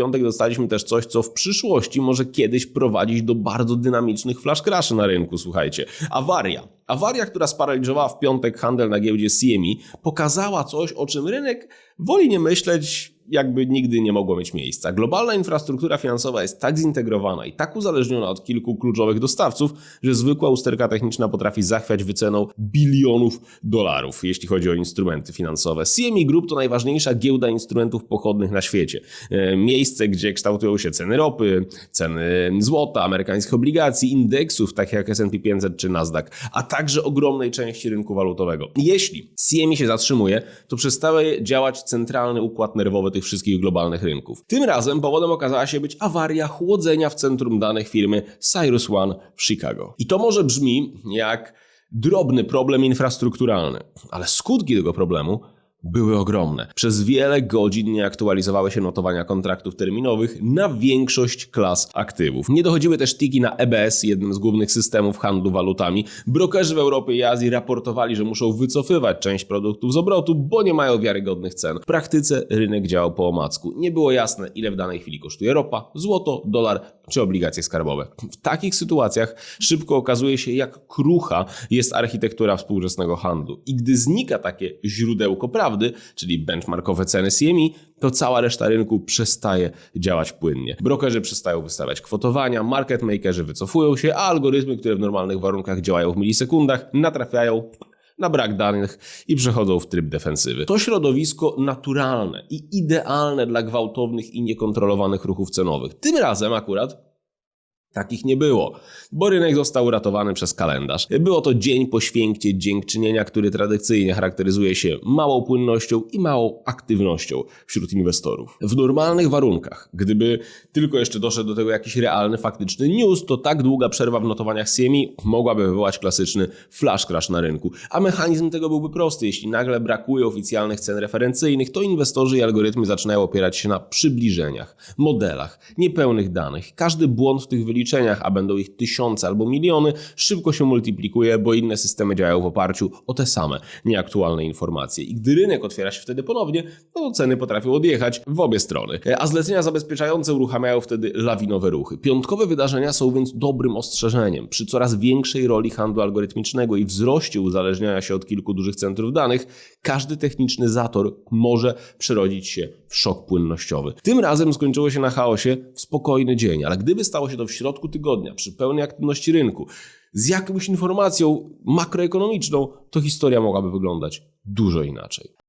piątek dostaliśmy też coś, co w przyszłości może kiedyś prowadzić do bardzo dynamicznych flash crashy na rynku, słuchajcie. Awaria. Awaria, która sparaliżowała w piątek handel na giełdzie CME, pokazała coś, o czym rynek woli nie myśleć, jakby nigdy nie mogło mieć miejsca. Globalna infrastruktura finansowa jest tak zintegrowana i tak uzależniona od kilku kluczowych dostawców, że zwykła usterka techniczna potrafi zachwiać wyceną bilionów dolarów, jeśli chodzi o instrumenty finansowe. CME Group to najważniejsza giełda instrumentów pochodnych na świecie. E, Miejsce, gdzie kształtują się ceny ropy, ceny złota, amerykańskich obligacji, indeksów takich jak S&P 500 czy Nasdaq, a także ogromnej części rynku walutowego. Jeśli CME się zatrzymuje, to przestaje działać centralny układ nerwowy tych wszystkich globalnych rynków. Tym razem powodem okazała się być awaria chłodzenia w centrum danych firmy Cyrus One w Chicago. I to może brzmi jak drobny problem infrastrukturalny, ale skutki tego problemu były ogromne. Przez wiele godzin nie aktualizowały się notowania kontraktów terminowych na większość klas aktywów. Nie dochodziły też tiki na EBS, jednym z głównych systemów handlu walutami. Brokerzy w Europie i Azji raportowali, że muszą wycofywać część produktów z obrotu, bo nie mają wiarygodnych cen. W praktyce rynek działał po omacku. Nie było jasne, ile w danej chwili kosztuje ropa, złoto, dolar czy obligacje skarbowe. W takich sytuacjach szybko okazuje się, jak krucha jest architektura współczesnego handlu. I gdy znika takie źródełko prawdy, czyli benchmarkowe ceny CME, to cała reszta rynku przestaje działać płynnie. Brokerzy przestają wystawiać kwotowania, market makerzy wycofują się, a algorytmy, które w normalnych warunkach działają w milisekundach, natrafiają na brak danych i przechodzą w tryb defensywy. To środowisko naturalne i idealne dla gwałtownych i niekontrolowanych ruchów cenowych. Tym razem akurat Takich nie było, bo rynek został uratowany przez kalendarz. Było to dzień po święcie dziękczynienia, który tradycyjnie charakteryzuje się małą płynnością i małą aktywnością wśród inwestorów. W normalnych warunkach, gdyby tylko jeszcze doszedł do tego jakiś realny, faktyczny news, to tak długa przerwa w notowaniach CME mogłaby wywołać klasyczny flash crash na rynku. A mechanizm tego byłby prosty. Jeśli nagle brakuje oficjalnych cen referencyjnych, to inwestorzy i algorytmy zaczynają opierać się na przybliżeniach, modelach, niepełnych danych. Każdy błąd w tych wyliczeniach, a będą ich tysiące albo miliony, szybko się multiplikuje, bo inne systemy działają w oparciu o te same nieaktualne informacje. I gdy rynek otwiera się wtedy ponownie, no to ceny potrafią odjechać w obie strony. A zlecenia zabezpieczające uruchamiają wtedy lawinowe ruchy. Piątkowe wydarzenia są więc dobrym ostrzeżeniem. Przy coraz większej roli handlu algorytmicznego i wzroście uzależniania się od kilku dużych centrów danych, każdy techniczny zator może przerodzić się w szok płynnościowy. Tym razem skończyło się na chaosie w spokojny dzień, ale gdyby stało się to w środku tygodnia, przy pełnej aktywności rynku, z jakąś informacją makroekonomiczną, to historia mogłaby wyglądać dużo inaczej.